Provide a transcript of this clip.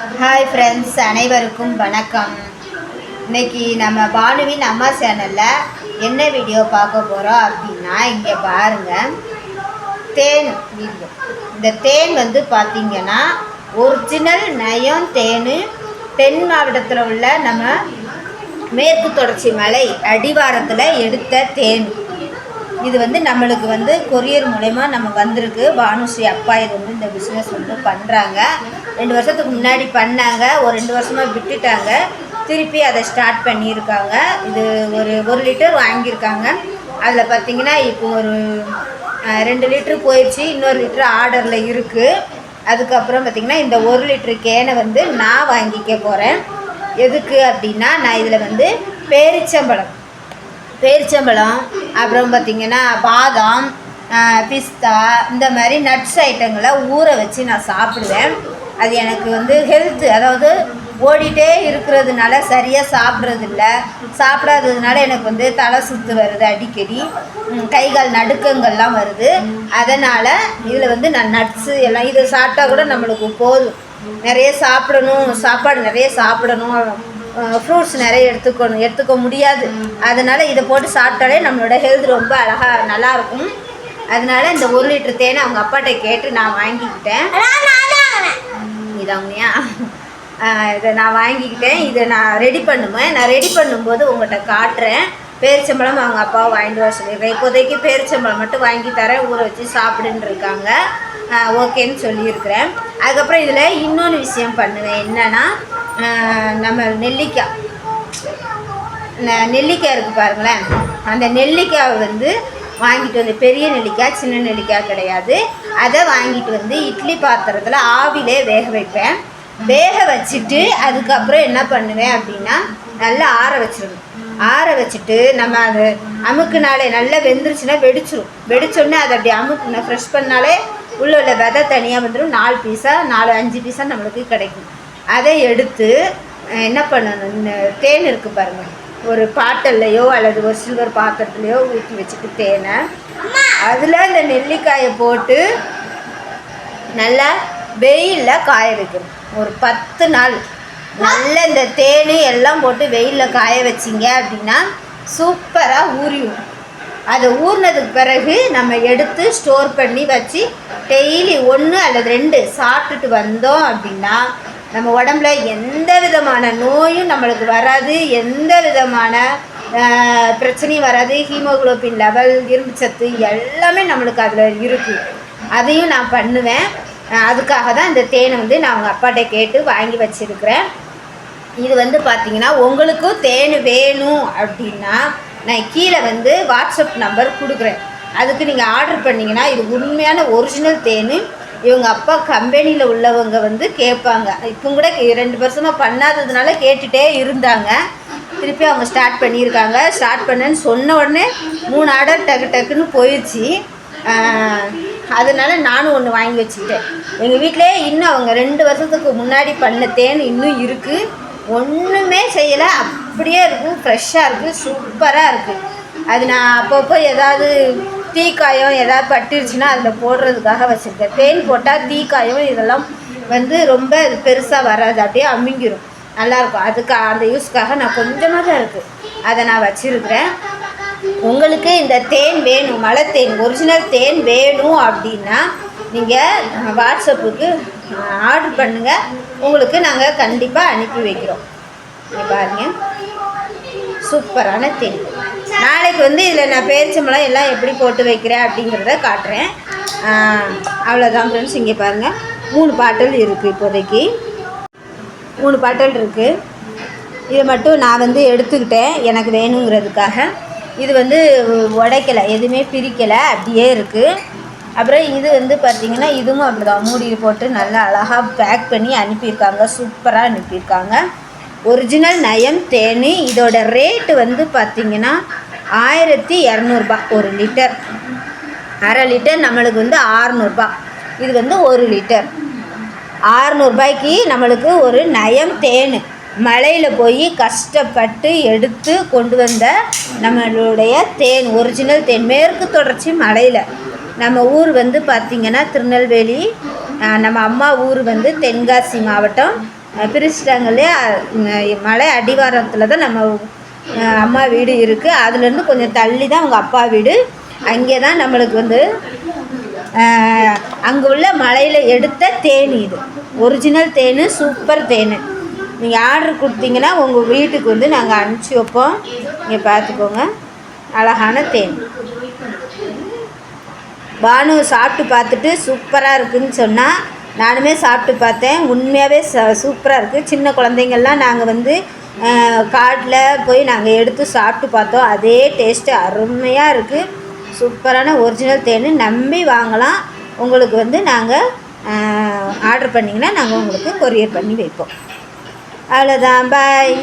Hi friends அனைவருக்கும் வணக்கம். இன்னைக்கு நம்ம பானுவின் அம்மா சேனலில் என்ன வீடியோ பார்க்க போகிறோம் அப்படின்னா இங்கே பாருங்கள் தேன் வீடியோ இந்த தேன் வந்து பார்த்திங்கன்னா ஒரிஜினல் நயம் தேன் தென் மாவட்டத்தில் உள்ள நம்ம மேற்கு தொடர்ச்சி மலை அடிவாரத்தில் எடுத்த தேன். இது வந்து நம்மளுக்கு வந்து கொரியர் மூலயமா நம்ம வந்திருக்கு. பானுஸ்ரீ அப்பா இது வந்து இந்த பிஸ்னஸ் வந்து பண்ணுறாங்க ரெண்டு வருஷத்துக்கு முன்னாடி பண்ணாங்க. ஒரு ரெண்டு வருஷமாக விட்டுட்டாங்க. திருப்பி அதை ஸ்டார்ட் பண்ணியிருக்காங்க. இது ஒரு ஒரு லிட்டர் வாங்கியிருக்காங்க. அதில் பார்த்தீங்கன்னா இப்போ ஒரு ரெண்டு லிட்ரு போயிடுச்சு. இன்னொரு லிட்ரு ஆர்டரில் இருக்குது அதுக்கப்புறம் பார்த்திங்கன்னா இந்த ஒரு லிட்ரு கேனை வந்து நான் வாங்கிக்க போகிறேன் எதுக்கு அப்படின்னா நான் இதில் வந்து பேரிச்சம்பழம். பேரிச்சம்பழம் அப்புறம் பார்த்திங்கன்னா பாதாம் பிஸ்தா இந்த மாதிரி நட்ஸ் ஐட்டங்களை ஊற வச்சு நான் சாப்பிடுவேன். அது எனக்கு வந்து ஹெல்த்து அதாவது ஓடிட்டே இருக்கிறதுனால சரியாக சாப்பிட்றதில்ல. சாப்பிடாததுனால எனக்கு வந்து தலை சுற்று வருது அடிக்கடி. கை கால் நடுக்கங்கள்லாம் வருது. அதனால் இதில் வந்து நான் நட்ஸு எல்லாம் இதை சாப்பிட்டா கூட நம்மளுக்கு போதும். நிறைய சாப்பிடணும் சாப்பாடு நிறைய சாப்பிடணும். ஃப்ரூட்ஸ் நிறைய எடுத்துக்கணும் எடுத்துக்க முடியாது. அதனால் இதை போட்டு சாப்பிட்டாலே நம்மளோட ஹெல்த் ரொம்ப அழகாக நல்லாயிருக்கும். அதனால இந்த ஒரு லிட்டர் தேனை அவங்க அப்பாட்ட கேட்டு நான் வாங்கிக்கிட்டேன். இதாங்கய்யா இதை நான் வாங்கிக்கிட்டேன். இதை நான் ரெடி பண்ணுவேன். நான் ரெடி பண்ணும்போது உங்கள்கிட்ட காட்டுறேன். பேரிச்சம்பழம் அவங்க அப்பாவை வாங்கிட்டு வர சொல்லியிருக்கேன். இப்போதைக்கு பேரிச்சம்பழம் மட்டும் வாங்கி தரேன். ஊற வச்சு சாப்பிடுன்னு இருக்காங்க. ஓகேன்னு சொல்லியிருக்கிறேன். அதுக்கப்புறம் இதில் இன்னொன்று விஷயம் பண்ணுவேன். என்னன்னா நம்ம நெல்லிக்காய் நெ- நெல்லிக்காய் இருக்குது பாருங்களேன். அந்த நெல்லிக்காய் வந்து வாங்கிட்டு வந்து பெரிய நெல்லிக்காய் சின்ன நெல்லிக்காய் கிடையாது. அதை வாங்கிட்டு வந்து இட்லி பாத்திரத்தில் ஆவிலே வேக வைப்பேன். வேக வச்சுட்டு அதுக்கப்புறம் என்ன பண்ணுவேன் அப்படின்னா நல்லா ஆற வச்சிடணும். ஆற வச்சுட்டு நம்ம அது அமுக்குனாலே நல்லா வெந்துருச்சுன்னா வெடிச்சிரும். வெடிச்சோடனே அதை அப்படி அமுக்கு ஃப்ரெஷ் பண்ணாலே உள்ள உள்ள விதை தனியாக வந்துடும் நாலு பீஸாக நாலு அஞ்சு பீஸாக நம்மளுக்கு கிடைக்கும். அதை எடுத்து என்ன பண்ணணும்? இந்த தேன் இருக்குது பாருங்கள் ஒரு பாட்டல்லையோ அல்லது ஒரு சில்வர் பாத்திரத்துலையோ ஊற்றி வச்சுட்டு தேனை அதில் இந்த நெல்லிக்காயை போட்டு நல்லா வெயிலில் காய வைக்கணும். ஒரு பத்து நாள். நல்ல இந்த தேன் எல்லாம் போட்டு வெயிலில் காய வச்சிங்க அப்படின்னா சூப்பராக ஊறிடும். அதை ஊறினதுக்கு பிறகு நம்ம எடுத்து ஸ்டோர் பண்ணி வச்சு டெய்லி ஒன்று அல்லது ரெண்டு சாப்பிட்டுட்டு வந்தோம் அப்படின்னா நம்ம உடம்புல எந்த விதமான நோயும் நம்மளுக்கு வராது எந்த விதமான பிரச்சனையும் வராது. ஹீமோகுளோபின் லெவல் இரும்பு சத்து எல்லாமே நம்மளுக்கு அதில் இருக்குது அதையும் நான் பண்ணுவேன். அதுக்காக தான் இந்த தேனை வந்து நான் அவங்க அப்பாட்ட கேட்டு வாங்கி வச்சிருக்கிறேன். இது வந்து பார்த்தீங்கன்னா உங்களுக்கும் தேன் வேணும் அப்படின்னா நான் கீழே வந்து வாட்ஸ்அப் நம்பர் கொடுக்குறேன். அதுக்கு நீங்கள் ஆர்டர் பண்ணிங்கன்னா இது உண்மையான ஒரிஜினல் தேன். இவங்க அப்பா கம்பெனியில் உள்ளவங்க வந்து கேட்பாங்க. இப்போ கூட ரெண்டு வருஷமாக பண்ணாததுனால கேட்டுகிட்டே இருந்தாங்க. திருப்பி அவங்க ஸ்டார்ட் பண்ணியிருக்காங்க. ஸ்டார்ட் பண்ணேன்னு சொன்ன உடனே மூணு ஆர்டர் டக்கு டக்குன்னு போயிடுச்சு. அதனால் நானும் ஒன்று வாங்கி வச்சுக்கிட்டேன். எங்கள் வீட்டிலே இன்னும் அவங்க ரெண்டு வருஷத்துக்கு முன்னாடி பண்ண தேன் இன்னும் இருக்குது ஒன்றுமே செய்யலை. அப்படியே இருக்குது ஃப்ரெஷ்ஷாக இருக்குது சூப்பராக இருக்குது அது நான் அப்பப்போ ஏதாவது தீக்காயம் ஏதாவது பட்டுருச்சுன்னா அதில் போடுறதுக்காக வச்சுருக்கேன். தேன் போட்டால் தீக்காயம் இதெல்லாம் வந்து ரொம்ப பெருசாக வராது. அப்படியே அமுங்கிடும் நல்லாயிருக்கும். அதுக்கு அந்த யூஸ்க்காக நான் கொஞ்சமாக தான் இருக்குது அதை நான் வச்சுருக்கிறேன். உங்களுக்கு இந்த தேன் வேணும். மலை தேன் ஒரிஜினல் தேன் வேணும் அப்படின்னா நீங்கள் வாட்ஸ்அப்புக்கு ஆர்டர் பண்ணுங்கள் உங்களுக்கு நாங்கள் கண்டிப்பாக அனுப்பி வைக்கிறோம். இங்க பாருங்க. சூப்பரான தேன். நாளைக்கு வந்து இதில் நான் பேரிச்சம்பழம் எல்லாம் எப்படி போட்டு வைக்கிறேன் அப்படிங்கிறத காட்டுறேன். அவ்வளோதான் ஃப்ரெண்ட்ஸ் இங்கே பாருங்கள் மூணு பாட்டில் இருக்குது இப்போதைக்கு. மூணு பாட்டில் இருக்குது இதை மட்டும் நான் வந்து எடுத்துக்கிட்டேன். எனக்கு வேணுங்கிறதுக்காக. இது வந்து உடைக்கலை எதுவுமே பிரிக்கலை. அப்படியே இருக்குது அப்புறம் இது வந்து பார்த்திங்கன்னா இதுவும் அப்படிதான். மூடி போட்டு நல்லா அழகாக பேக் பண்ணி அனுப்பியிருக்காங்க. சூப்பராக அனுப்பியிருக்காங்க. ஒரிஜினல் நயம் தேன். இதோட ரேட்டு வந்து பார்த்திங்கன்னா ஆயிரத்தி இரநூறுபா ஒரு லிட்டர் அரை லிட்டர் நம்மளுக்கு வந்து ஆறுநூறுபா. இது வந்து ஒரு லிட்டர் ஆறுநூறுபாய்க்கு நம்மளுக்கு ஒரு நயம் தேன். மலையில் போய் கஷ்டப்பட்டு எடுத்து கொண்டு வந்த நம்மளுடைய தேன் ஒரிஜினல் தேன். மேற்கு தொடர்ச்சி மலையில். நம்ம ஊர் வந்து பார்த்திங்கன்னா திருநெல்வேலி நம்ம அம்மா ஊர் வந்து தென்காசி மாவட்டம். பிரிச்சிட்டாங்களே மலை அடிவாரத்தில் தான் நம்ம அம்மா வீடு இருக்குது அதுலேருந்து கொஞ்சம் தள்ளி தான் அவங்க அப்பா வீடு. அங்கே தான் நம்மளுக்கு வந்து அங்கே உள்ள மலையில் எடுத்த தேன் இது. ஒரிஜினல் தேன் சூப்பர் தேன். நீங்கள் ஆர்டர் கொடுத்தீங்கன்னா உங்கள் வீட்டுக்கு வந்து நாங்கள் அனுப்பிச்சி வைப்போம். நீங்கள் பார்த்துக்கோங்க. அழகான தேன். பானு சாப்பிட்டு பார்த்துட்டு சூப்பராக இருக்குன்னு சொன்னால் நானுமே சாப்பிட்டு பார்த்தேன். உண்மையாகவே ச சூப்பராக இருக்குது சின்ன குழந்தைங்கள்லாம் நாங்கள் வந்து காட்டில் போய் நாங்கள் எடுத்து சாப்பிட்டு பார்த்தோம். அதே டேஸ்ட்டு அருமையாக இருக்குது சூப்பரான ஒரிஜினல் தேன் நம்பி வாங்கலாம். உங்களுக்கு வந்து நாங்கள் ஆர்டர் பண்ணிங்கன்னா நாங்கள் உங்களுக்கு கொரியர் பண்ணி வைப்போம். அவ்வளோதான் பாய்